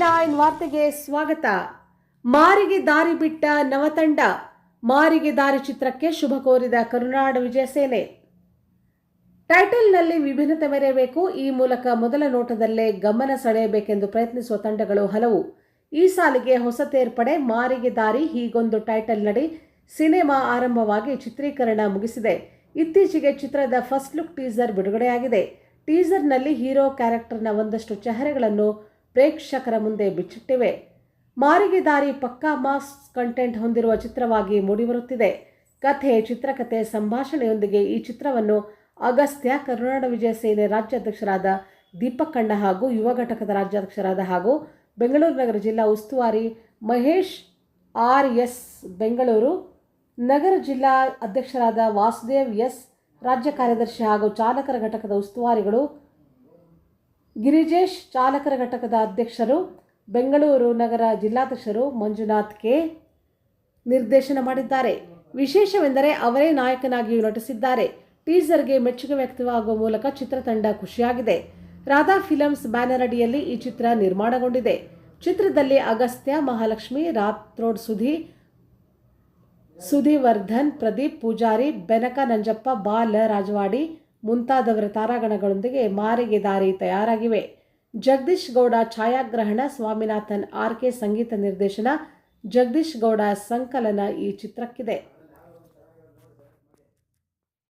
Nine ವಾರ್ತೆಗೆ ಸ್ವಾಗತ. ಮಾರಿಗೆ ದಾರಿ ಬಿಟ್ಟ ನವತಂಡ, ಮಾರಿಗೆ ದಾರಿ ಚಿತ್ರಕ್ಕೆ ಶುಭ ಕೋರಿದ ಕರುನಾಡ ವಿಜಯ ಸೇನೆ. ಟೈಟಲ್ನಲ್ಲಿ ವಿಭಿನ್ನತೆ ಮೆರೆಯಬೇಕು, ಈ ಮೂಲಕ ಮೊದಲ ನೋಟದಲ್ಲೇ ಗಮನ ಸೆಳೆಯಬೇಕೆಂದು ಪ್ರಯತ್ನಿಸುವ ತಂಡಗಳು ಹಲವು. ಈ ಸಾಲಿಗೆ ಹೊಸ ತೇರ್ಪಡೆ, ಮಾರಿಗೆ ದಾರಿ, ಹೀಗೊಂದು ಟೈಟಲ್ ನಡಿ, ಸಿನಿಮಾ ಆರಂಭವಾಗಿ ಚಿತ್ರೀಕರಣ ಮುಗಿಸಿದೆ. ಇತ್ತೀಚೆಗೆ ಚಿತ್ರದ ಫಸ್ಟ್ ಲುಕ್ ಟೀಸರ್ ಬಿಡುಗಡೆಯಾಗಿದೆ. ಟೀಸರ್ನಲ್ಲಿ ಹೀರೋ ಕ್ಯಾರೆಕ್ಟರ್ನ ಒಂದಷ್ಟು ಚೆಹರೆಗಳನ್ನು ಪ್ರೇಕ್ಷಕರ ಮುಂದೆ ಬಿಚ್ಚಿಟ್ಟಿವೆ. ಮಾರಿಗೆ ದಾರಿ ಪಕ್ಕಾ ಮಾಸ್ ಕಂಟೆಂಟ್ ಹೊಂದಿರುವ ಚಿತ್ರವಾಗಿ ಮೂಡಿಬರುತ್ತಿದೆ. ಕಥೆ, ಚಿತ್ರಕಥೆ, ಸಂಭಾಷಣೆಯೊಂದಿಗೆ ಈ ಚಿತ್ರವನ್ನು ಅಗಸ್ತ್ಯ ಕರುನಾಡ ವಿಜಯ ಸೇನೆ ರಾಜ್ಯಾಧ್ಯಕ್ಷರಾದ ದೀಪಕ್ ಹಾಗೂ ಯುವ ಘಟಕದ ರಾಜ್ಯಾಧ್ಯಕ್ಷರಾದ ಹಾಗೂ ಬೆಂಗಳೂರು ನಗರ ಜಿಲ್ಲಾ ಉಸ್ತುವಾರಿ ಮಹೇಶ್ ಆರ್ ಎಸ್ ಬೆಂಗಳೂರು, ನಗರ ಜಿಲ್ಲಾ ಅಧ್ಯಕ್ಷರಾದ ವಾಸುದೇವ್ ಎಸ್, ರಾಜ್ಯ ಕಾರ್ಯದರ್ಶಿ ಹಾಗೂ ಚಾಲಕರ ಘಟಕದ ಉಸ್ತುವಾರಿಗಳು ಗಿರಿಜೇಶ್ ಚಾಲಕರ ಘಟಕದ ಅಧ್ಯಕ್ಷರು, ಬೆಂಗಳೂರು ನಗರ ಜಿಲ್ಲಾಧ್ಯಕ್ಷರು ಮಂಜುನಾಥ್ ಕೆ ನಿರ್ದೇಶನ ಮಾಡಿದ್ದಾರೆ. ವಿಶೇಷವೆಂದರೆ ಅವರೇ ನಾಯಕನಾಗಿಯೂ ನಟಿಸಿದ್ದಾರೆ. ಟೀಸರ್ಗೆ ಮೆಚ್ಚುಗೆ ವ್ಯಕ್ತವಾಗುವ ಮೂಲಕ ಚಿತ್ರತಂಡ ಖುಷಿಯಾಗಿದೆ. ರಾಧಾ ಫಿಲಮ್ಸ್ ಬ್ಯಾನರ್ ಅಡಿಯಲ್ಲಿ ಈ ಚಿತ್ರ ನಿರ್ಮಾಣಗೊಂಡಿದೆ. ಚಿತ್ರದಲ್ಲಿ ಅಗಸ್ತ್ಯ, ಮಹಾಲಕ್ಷ್ಮಿ, ರಾತ್ರೋಡ್ ಸುಧಿ, ಸುಧಿವರ್ಧನ್, ಪ್ರದೀಪ್ ಪೂಜಾರಿ, ಬೆನಕ ನಂಜಪ್ಪ, ಬಾಲ ರಾಜವಾಡಿ ಮುಂತಾದವರ ತಾರಾಗಣಗಳೊಂದಿಗೆ ಮಾರಿಗೆ ದಾರಿ ತಯಾರಾಗಿವೆ. ಜಗದೀಶ್ ಗೌಡ ಛಾಯಾಗ್ರಹಣ, ಸ್ವಾಮಿನಾಥನ್ ಆರ್ ಕೆ ಸಂಗೀತ ನಿರ್ದೇಶನ, ಜಗದೀಶ್ ಗೌಡ ಸಂಕಲನ ಈ ಚಿತ್ರಕ್ಕಿದೆ.